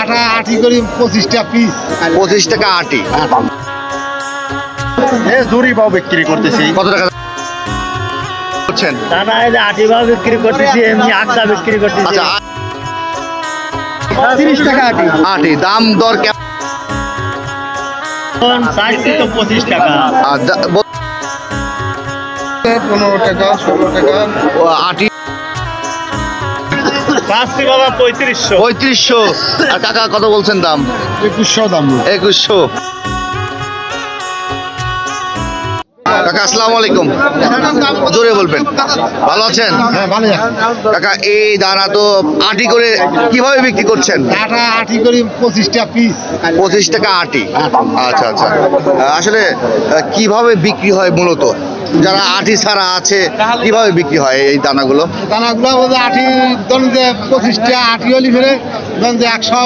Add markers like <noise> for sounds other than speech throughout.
আটা আটি করি পঁচিশটা পিস পঁচিশ টাকা আটি। জুড়ি পাও বিক্রি করতেছি। কত টাকা? করছেন দানা এই যে আটি ভাও বিক্রি করতেছি এমনি আকসা বিক্রি করতেছি। আচ্ছা তিরিশ টাকা আটি। আটি দাম দর কেমন এখন চাইছি পঁচিশ টাকা। পনেরো টাকা ষোলো টাকা। আটি বাবা পঁয়ত্রিশশো। পঁয়ত্রিশশো। আর কাকা কত বলছেন দাম? একুশশো দাম একুশশো। কাকা আসসালামু আলাইকুম। জোরে বলবেন। ভালো আছেন? হ্যাঁ কাকা এই দানা তো আটি করে কীভাবে বিক্রি করছেন? আটা আটি করি পঁচিশটা পিস পঁচিশ টাকা আটি। আচ্ছা আচ্ছা। আসলে কীভাবে বিক্রি হয় মূলত? যারা আটি ছাড়া আছে, কীভাবে বিক্রি হয় এই দানাগুলো? দানাগুলো আটি ধরুন যে পঁচিশটা আটি হলি ফেলে ধরুন যে একশো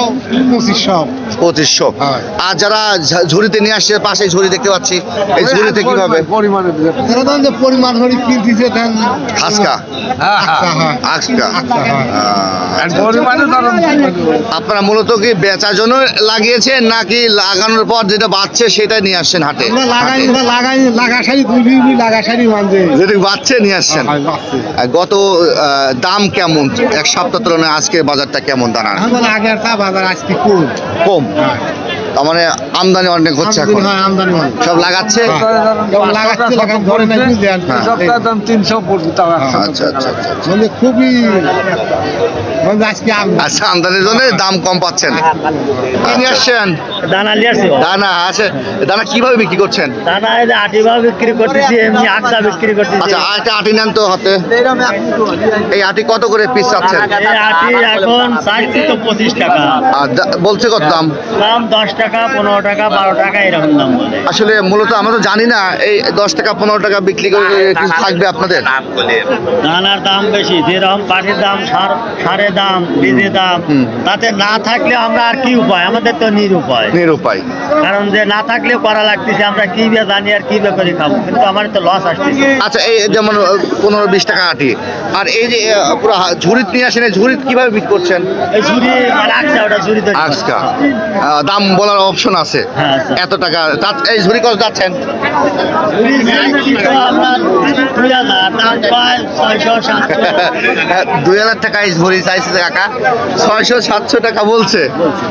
পঁচিশশো। পঁচিশশো। আর যারা ঝুড়িতে নিয়ে আসছে পাশে ঝুড়ি দেখতে পাচ্ছি। এই ঝুড়িতে কীভাবে? পরিমাণে পরিমাণ কিনতেছে দেন? হাসকা হয় হয়। আপনারা মূলত কি বেচার জন্য লাগিয়েছেন নাকি লাগানোর পর যেটা বাচ্চে সেটা নিয়ে আসছেন হাটে? যেটা বাচ্চে নিয়ে আসছেন। হয়, গত দাম কেমন? এক সপ্তাহ তুলনায় আজকে বাজারটা কেমন বাজার আজকে কম। কম। তার মানে আমদানি অনেক হচ্ছে এখন। হয় হয়। সব লাগাচ্ছে? হ্যাঁ। খুবই আচ্ছা আমদানির জন্য দাম কম পাচ্ছেন। কি আসছেন? দানা লিয়াছি দানা আছে। দানা কীভাবে বিক্রি করছেন? দানা এই যে আটি ভাও বিক্রি করতেছি এমনি আকসা বিক্রি করতেছি। আচ্ছা আরেকটা আটি নেন তো হাতে। এই আটি কত করে পিস চাচ্ছেন? এই আটি এখন চাইছি তো পঁচিশ টাকা। আর বলছে কত দাম? দাম দশ টাকা পনেরো টাকা বারো টাকা এরকম দাম বলে। আসলে মূলত আমরা তো জানি না এই দশ টাকা পনেরো টাকা বিক্রি করে কিছু থাকবে আপনাদের? দানার দাম বেশি যেরকম পাটির দাম সার সারের দাম বীজের দাম তাতে না থাকলে আমরা আর কি উপায়? আমাদের তো নিরুপায়। নিরুপায়। কারণ যে না থাকলেও করা লাগতেছে আমরা কি জানি আর কি বে করে খাব? কিন্তু আমার তো লস আসতেছে। আচ্ছা এই যেমন পনেরো বিশ টাকা আটি। আর এই যে পুরো ঝুড়িত নিয়ে আসেন ঝুড়িত কীভাবে বিক্রি করছেন? এই আজকা দাম বলার অপশন আছে। হ্যাঁ, এত টাকা। এই ঝুড়ি কত যাচ্ছেন? দুই হাজার টাকা এই ঝুড়ি চাইছে কাকা। ছয়শো সাতশো টাকা বলছে।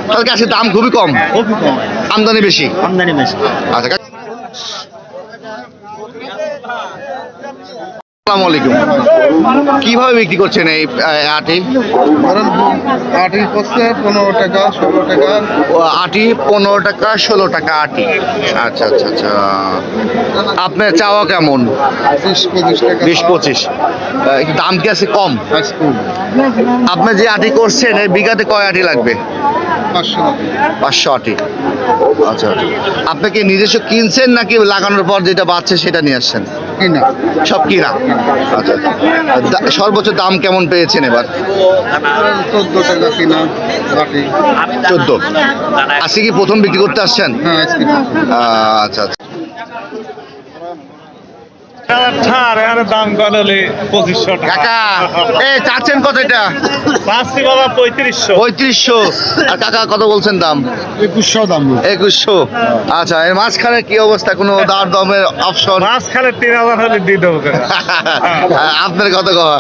তাহলে কাছে দাম খুবই কম। খুবই কম। আমদানি বেশি? আমদানি বেশি। আচ্ছা আসসালামু আলাইকুম। কীভাবে বিক্রি করছেন এই আটি? আটি করছে পনেরো টাকা ষোলো টাকা। আটি পনেরো টাকা ষোলো টাকা আটি। আচ্ছা আচ্ছা আচ্ছা। আপনার চাওয়া কেমন? বিশ পঁচিশ দাম কি আছে কম? আপনি যে আটি করছেন এই বিঘাতে কয় আটি লাগবে? পাঁচশো আটি। আচ্ছা আচ্ছা। আপনি কি নিজস্ব কিনছেন নাকি লাগানোর পর যেটা বাড়ছে সেটা নিয়ে আসছেন? কিনা। সব কিনা? আচ্ছা আচ্ছা। সর্বোচ্চ দাম কেমন পেয়েছেন এবার? চোদ্দ টাকা কিনা চোদ্দ। আজকে কি প্রথম বিক্রি করতে আসছেন? হ্যাঁ আচ্ছা আচ্ছা। ছাড় এখানে দাম করালে পঁচিশশো কাকা এ চাচ্ছেন কত এটা? পাঁচটি বাবা পঁয়ত্রিশশো। পঁয়ত্রিশশো। আর কাকা কত বলছেন দাম? একুশশো দাম। একুশশো। আচ্ছা এর মাঝখানে কি অবস্থা? কোনো দার দমের অপশন মাছ খালে তিন হাজার হলে দিয়ে দেবো <laughs> আপনার কত কথা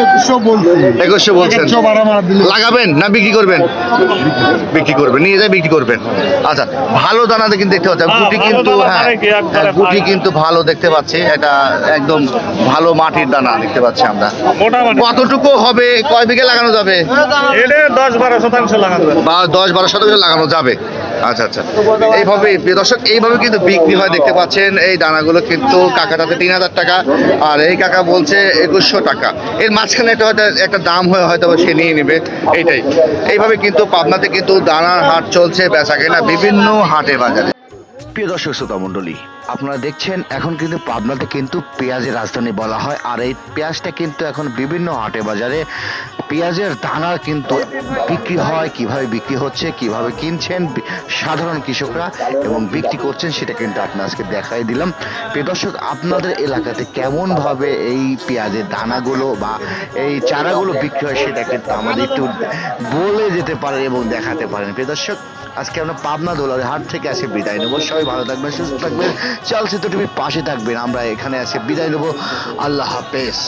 একুশশো বলছি। একুশশো বলছেন। লাগাবেন না বিক্রি করবেন? বিক্রি করবেন নিয়ে যায় বিক্রি করবেন। আচ্ছা ভালো দানাতে কিন্তু দেখতে পাচ্ছি গুটি কিন্তু দানা হ্যাঁ মানে একবারে হ্যাঁ, গুটি কিন্তু ভালো দেখতে পাচ্ছি। এটা একদম ভালো মাটির দানা দেখতে পাচ্ছি আমরা। কতটুকু হবে? কয় বিঘে লাগানো যাবে? দশ বারো শতাংশ লাগানো যাবে। বা দশ বারো শতাংশ লাগানো যাবে। আচ্ছা আচ্ছা। এইভাবে দর্শক এইভাবে কিন্তু বিক্রি হয় দেখতে পাচ্ছেন। এই দানাগুলো কিন্তু কাকাটাতে তিন হাজার টাকা আর এই কাকা বলছে একুশশো টাকা। এর মাঝখানে একটা হয়তো একটা দাম হয়ে হয়তো সে নিয়ে নেবে। এইটাই। এইভাবে কিন্তু পাবনাতে কিন্তু দানার হাট চলছে বেচা কেনা বিভিন্ন হাটে বাজারে। প্রিয় দর্শক, শ্রোতা মণ্ডলী, আপনারা দেখছেন, এখন কিন্তু পাবনাতে কিন্তু পেঁয়াজের রাজধানী বলা হয়, আর এই পেঁয়াজটা কিন্তু এখন বিভিন্ন হাটে বাজারে পেঁয়াজের দানার কিন্তু বিক্রি হয়, কীভাবে বিক্রি হচ্ছে, কীভাবে কিনছেন সাধারণ কৃষকরা এবং বিক্রি করছেন সেটা কিন্তু আপনার আজকে দেখাই দিলাম। প্রিয় দর্শক, আপনাদের এলাকাতে কেমন ভাবে এই পেঁয়াজের দানাগুলো বা এই চারাগুলো বিক্রি হয় সেটা কিন্তু আমাদের একটু বলে যেতে পারেন এবং দেখাতে পারেন। প্রিয় দর্শক, আজকে আমরা পাবনা দোলার হাট থেকে আসে, বিদায় নেব। সবাই ভালো থাকবেন, সুস্থ থাকবেন। চলচ্চিত্র টিভির পাশে থাকবেন। আমরা এখানে আজকে বিদায় নেব। আল্লাহ হাফেজ।